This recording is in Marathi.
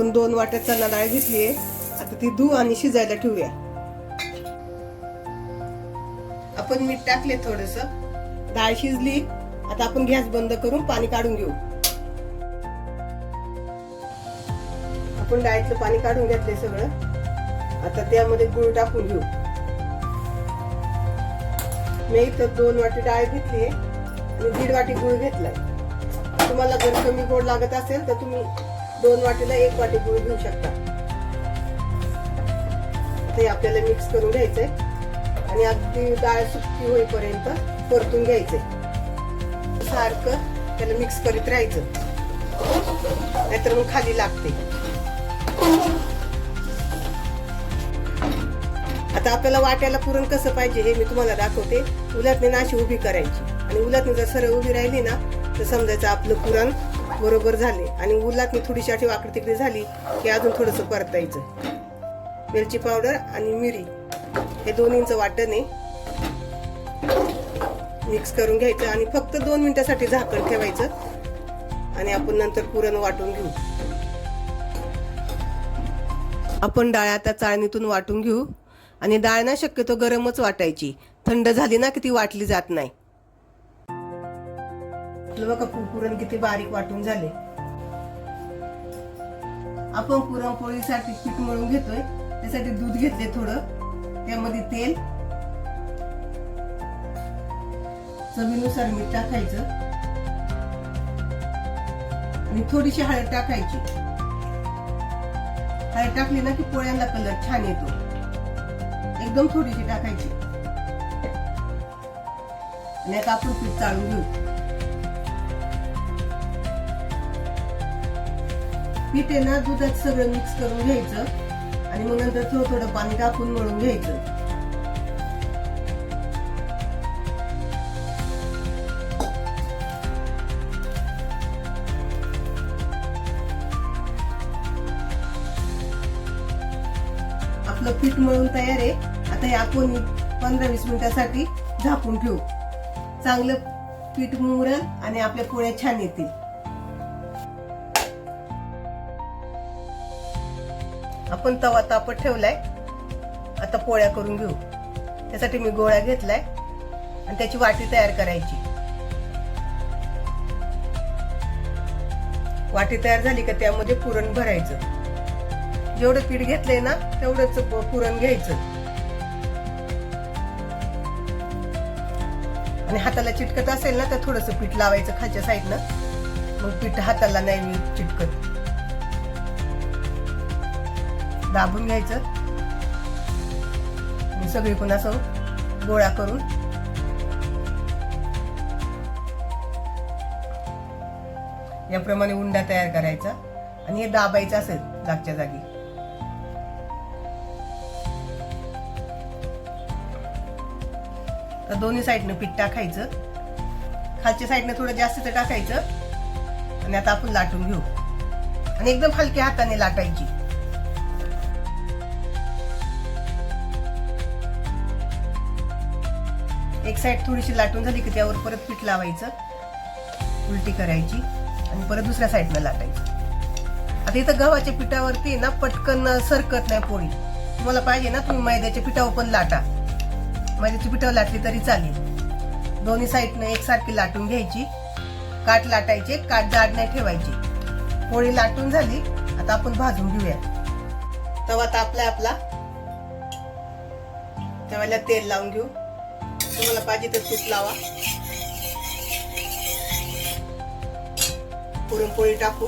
आपण दोन वाट्या चणा डाळ घेतली आहे आता ती धू आणि शिजायला ठेवूया. आपण मीठ टाकले थोडस. डाळ शिजली. आता आपण गॅस बंद करून पाणी काढून घेऊ. आपण डाळीतलं पाणी काढून घेतलंय सगळं. आता त्यामध्ये गुळ टाकून घेऊ. मी इथं दोन वाटी डाळ घेतली आणि दीड वाटी गुळ घेतलाय. तुम्हाला जर कमी गोड लागत असेल तर तुम्ही दोन वाटीला एक वाटी गुळ घेऊ शकता. ते आपल्याला मिक्स करून घ्यायचंय. आणि अगदी डाळ सुकी होईपर्यंत परतून घ्यायचंय. सारखं त्याला मिक्स करीत राहायचं. नाहीतर मग खाली लागते. आता आपल्याला वाट्याला पुरण कसं पाहिजे हे मी तुम्हाला दाखवते. उलटणी ना अशी उभी करायची. आणि उलटणी जर सरळ उभी राहिली ना तर समजायचं आपलं पुरण बरोबर झाले. आणि उलटने थोडीशी अशी वाकडी तिकडी झाली की अजून थोडंसं परतायचं. वेलची पावडर आणि मिरी हे दोन्हींचं वाटण आहे. मिक्स करून घ्यायचं आणि फक्त दोन मिनिटासाठी झाकण ठेवायचं. आणि आपण नंतर पुरण वाटून घेऊ. आपण डाळ आता चाळणीतून वाटून घेऊ. आणि डाळ ना शक्यतो गरमच वाटायची. थंड झाली ना की ती वाटली जात नाही. आपलं बघा पुरण किती बारीक वाटून झाले. आपण पुरणपोळीसाठी पीठ मळून घेतोय. त्यासाठी दूध घेतले थोडं. त्यामध्ये तेल. चवीनुसार मीठ टाकायचं. आणि थोडीशी हळद टाकायची. हळद टाकली ना की पोळ्यांना कलर छान येतो. एकदम थोडीशी टाकायची. आणि आता आपण पीठ चाळून घेऊ. पीठ आहे ना दुधात सगळं मिक्स करून घ्यायचं. आणि मग नंतर थोडं थोडं पाणी टाकून मळून घ्यायचं. आपलं पीठ मळून तयार आहे. आता हे आपण पंधरा वीस मिनिटासाठी झाकून ठेवू. चांगलं पीठ मुरल आणि आपल्या पोळ्या छान येतील. आपण तवा तापत ठेवलाय. आता पोळ्या करून घेऊ. त्यासाठी मी गोळा घेतलाय आणि त्याची वाटी तयार करायची. वाटी तयार झाली का त्यामध्ये पुरण भरायचं. जेवढं पीठ घेतलंय ना तेवढंच पुरण घ्यायचं. आणि हाताला चिटकत असेल ना तर थोडस पीठ लावायचं खालच्या साईडनं. मग पीठ हाताला नाही चिटकत. दाबून घ्यायचं. सगळी सगळीकडून असं गोळा करून याप्रमाणे उंडा तयार करायचा आणि हे दाबायचं असेल जागच्या जागी. तर दोन्ही साईडनं पीठ टाकायचं. खालच्या साईडनं थोडं जास्तीचं टाकायचं. आणि आता आपण लाटून घेऊ. आणि एकदम हलक्या हाताने लाटायची. एक साईड थोडीशी लाटून झाली की त्यावर परत पीठ लावायचं. उलटी करायची. आणि परत दुसऱ्या साईडनं लाटायची. आता इथं गव्हाच्या पिठावरती ना पटकन सरकत नाही पोळी. तुम्हाला पाहिजे ना तुम्ही मैद्याच्या पिठावर पण लाटा. मैद्याच्या पिठावर लाटली तरी चालेल. दोन्ही साईडनं एकसारखी लाटून घ्यायची. काठ लाटायचे काठ जाड नाही ठेवायची. पोळी लाटून झाली आता आपण भाजून घेऊया. तवा तापलाय आपला. तेव्हा तेल लावून घेऊ. तुम्हाला पाहिजे तर तूप लावा. पुरणपोळी टाकू.